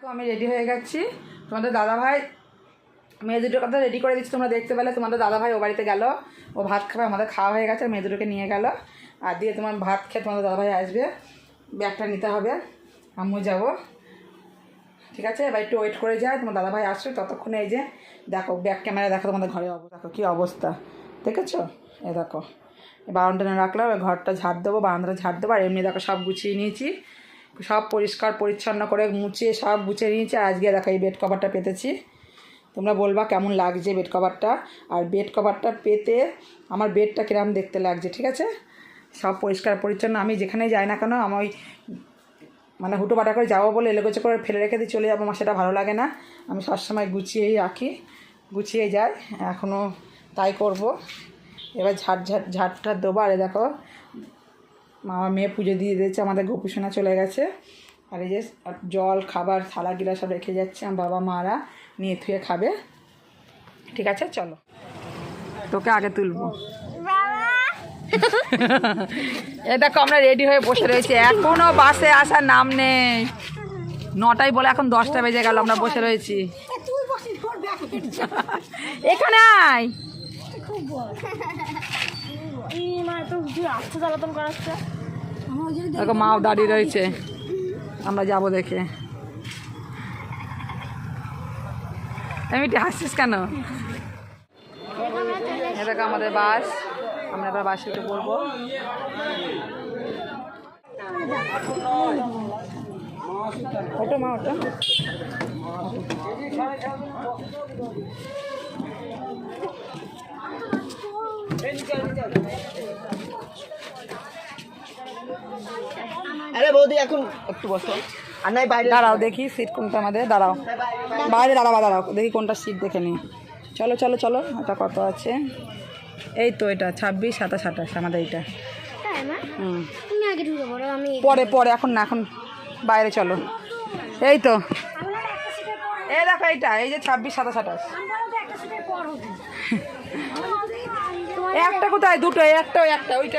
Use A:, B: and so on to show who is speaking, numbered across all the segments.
A: আমি রেডি হয়ে গেছি। তোমাদের দাদা ভাই মেয়ে দুটোর কথা রেডি করে দিচ্ছি, তোমরা দেখতে পেলে। তোমাদের দাদা ভাই ও বাড়িতে গেল। ও ভাত খাবে, আমাদের খাওয়া হয়ে গেছে মেয়ে দুটোকে নিয়ে গেল। আর দিয়ে তোমার ভাত খেয়ে তোমাদের দাদা ভাই আসবে। ব্যাগটা নিতে হবে। আম্মু যাব। ঠিক আছে, এবার একটু ওয়েট করে যায় তোমার দাদা ভাই আসবে ততক্ষণে এই যে, দেখো ব্যাগ ক্যামেরা দেখো তোমাদের ঘরে অবস্থা। দেখো, কী অবস্থা। দেখেছ? এ দেখো। বারান্দাটা রাখলাম ঘরটা ঝাড় দেবো, বারান্দাটা ঝাড় দেবো, আর এমনি দেখো সব গুছিয়ে নিয়েছি। সব পরিষ্কার, পরিচ্ছন্ন করে মুছিয়ে, সব গুছিয়ে নিয়েছি। আজকে দেখো এই বেড কভারটা পেতেছি। তোমরা বলবা কেমন লাগছে বেড কভারটা আর বেড কভারটা পেতে আমার বেডটা কিরম দেখতে লাগছে, ঠিক আছে? সব পরিষ্কার, পরিচ্ছন্ন। আমি যেখানে যাই না কেন, আমি ওই মানে হুটো পাটা করে যাব বলে এলোগোচো করে ফেলে রেখে দিয়ে চলে যাব, আমার সেটা ভালো লাগে না। আমি সবসময় গুছিয়েই রাখি, গুছিয়ে যাই। এখনও তাই করব। এবার ঝাড় ঝাড় ঝাড় ঠাড় দেবো। আরে দেখো আমার মেয়ে পুজো দিয়ে দিয়েছে আমাদের গোপুসোনা চলে গেছে। আর এই যে জল খাবার থালা গিলা সব রেখে যাচ্ছে আমার বাবা মারা নিয়ে থুয়ে খাবে। ঠিক আছে চলো। তোকে আগে তুলবো। এ দেখো আমরা রেডি হয়ে বসে রয়েছি। এখনও বাসে আসার নাম নেই। নটায় বলে এখন দশটা বেজে গেল আমরা বসে রয়েছি। এখানে আয়। দেখো মাও দাঁড়িয়ে রয়েছে। আমরা যাব দেখে। আমি হাসছিস কেন? দেখো আমাদের বাস। আমরা এবার বাসে উঠে ওটো মা ওটো
B: বৌদি এখন একটু বসো। আর নাই বাইরে
A: দাঁড়াও দেখি সিট কোনটা আমাদের দাঁড়াও। বাইরে দাঁড়াবা দাঁড়াও। দেখি কোনটা সিট দেখে নিই। চলো চলো চলো এটা কত আছে? এই তো এটা ছাব্বিশ সাতাশ আঠাশ আমাদের এইটা।
C: তাই মা
A: হুম।
C: তুমি আগে ঢুকে পড়ো আমি
A: পরে পরে এখন না এখন বাইরে চলো। এই তো। এই দেখো এইটা এই যে ছাব্বিশ সাতাশ আঠাশ। একটা কোথায়? দুটো একটা ওই একটা ওইটা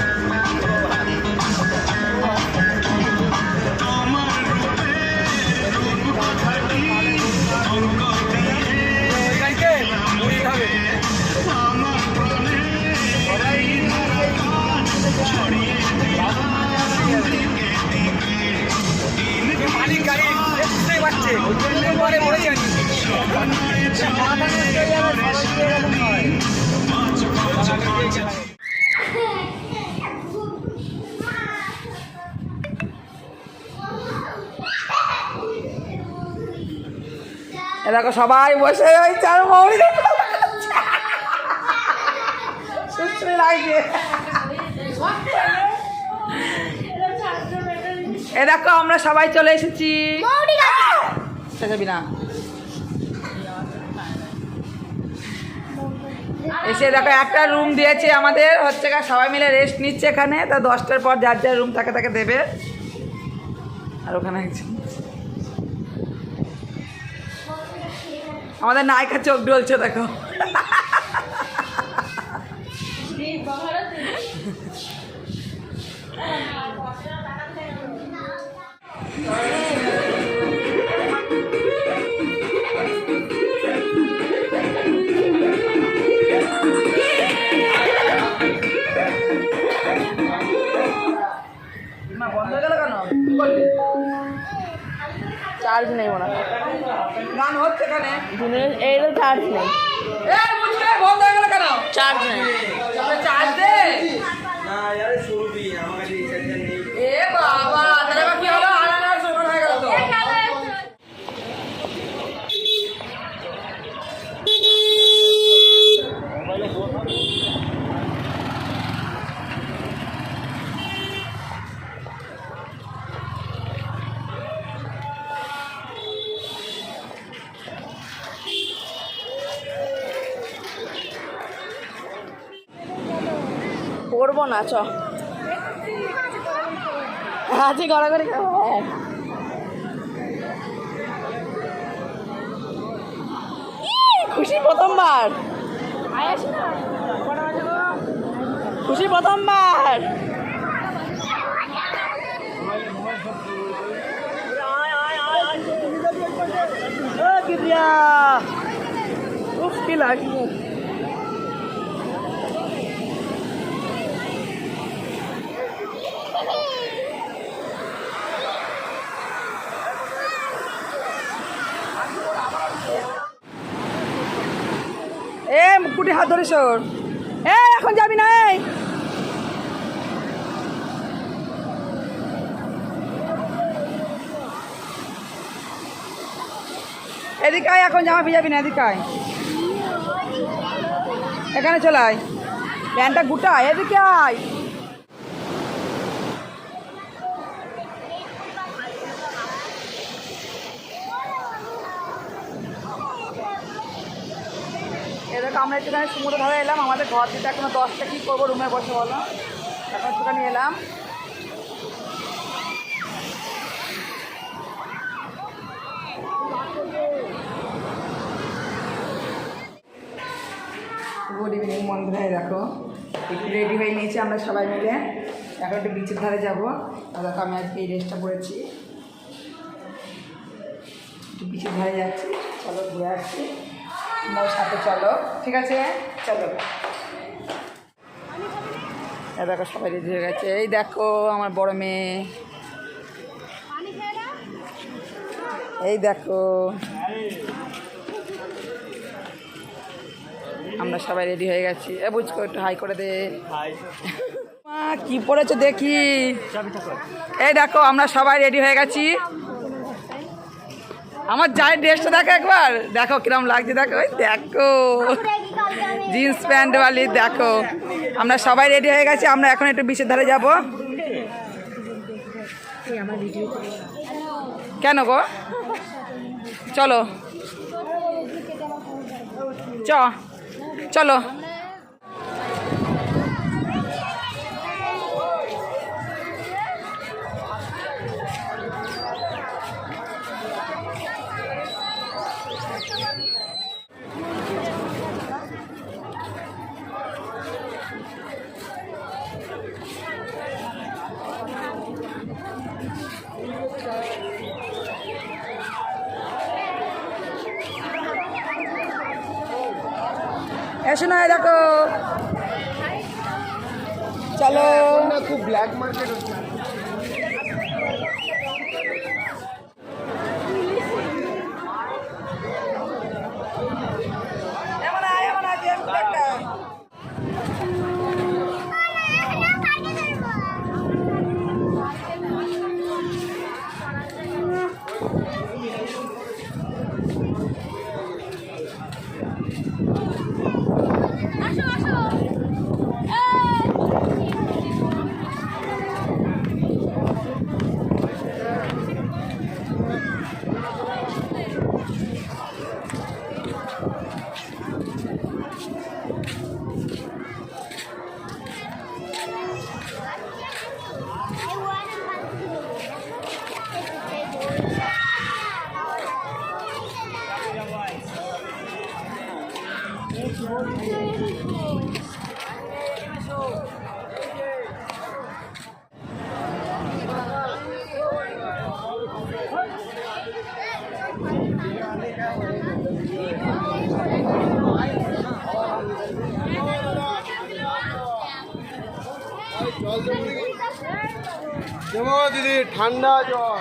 A: দেখো সবাই বসে রয়েছে, আর মৌরি এ দেখো আমরা সবাই চলে এসেছি। না। এসে দেখো একটা রুম দিয়েছে আমাদের, হচ্ছে সবাই মিলে রেস্ট নিচ্ছে এখানে। তা দশটার পর যার যার রুম তাকে তাকে দেবে। আর ওখানে আমাদের নায়িকা চোখ ডলছে দেখো।
B: চার্জ নেই মনে
A: এখানে?
B: এই তো চার্জ নেই। চার্জ নেই।
A: চার্জ
B: পড়ব না চ। আজকে গড়াগড়ি খাব হ্যাঁ। খুশি প্রথমবার। খুশি প্রথমবার। উফ কি লাগছে
A: এ হাত ধরে এ, এখন যাবি না, এই। এদিকে এখন জামা ভিজাবি না এদিকায় এখানে চলে আয়। প্যান্টটা গুটায়, এদিকে আয়। আমরা একটুখানি সমুদ্র ধরে এলাম, আমাদের ঘর থেকে এখনও দশটা, কী করব রুমে বসে বলো? এখন একটুখানি এলাম। গুড ইভিনিং বন্ধুরা দেখো, একটু রেডি হয়ে নিয়েছি আমরা সবাই মিলে। এখন একটু বিচের ধারে যাব। দেখো, আমি আজকে এই ড্রেসটা পরেছি। একটু বিচের ধারে যাচ্ছি, চলো ঘুরে আসছি সাথে চলো। ঠিক আছে? চলো। দেখো সবাই রেডি হয়ে গেছে। এই দেখো আমার বড় মেয়ে। এই দেখো। আমরা সবাই রেডি হয়ে গেছি। এ বুঝকো একটু হাই করে দে। মা, কি পড়েছো দেখি। এই দেখো আমরা সবাই রেডি হয়ে গেছি। আমার যাই ড্রেসটা দেখো একবার। দেখো কিরম লাগছে, দেখো দেখো। জিন্স প্যান্ট বালি দেখো। আমরা সবাই রেডি হয়ে গেছি, আমরা এখন একটু বিশের ধারে যাব। কেন গো? চলো। চ, চলো। এসো না দেখো। চলো।
B: খুব ব্ল্যাক মার্কেট হচ্ছে
A: এমন আয় এমন আয় গেম একটা
B: দেবো দিদি? ঠান্ডা জল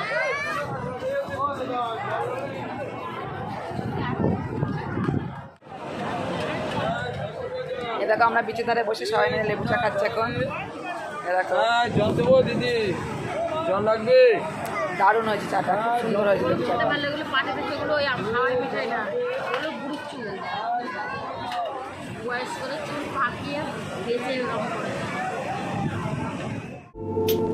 A: এ দেখো আমরা বিচের ধারে বসে সবাই মিলে লেবু চা খাচ্ছি এখন। এ দেখো
B: জল দেবো দিদি। জল লাগবে?
A: দারুণ হয়েছে চাটা খুব সুন্দর হয়েছে লেবু চাটা।
D: এগুলো পাটে থেকে ওগুলো ওই হাওয়াই মিঠাই না ওগুলো বুড়ির চুল বয়স চুল পাকিয়ে ভেজে রং করে। Thank you.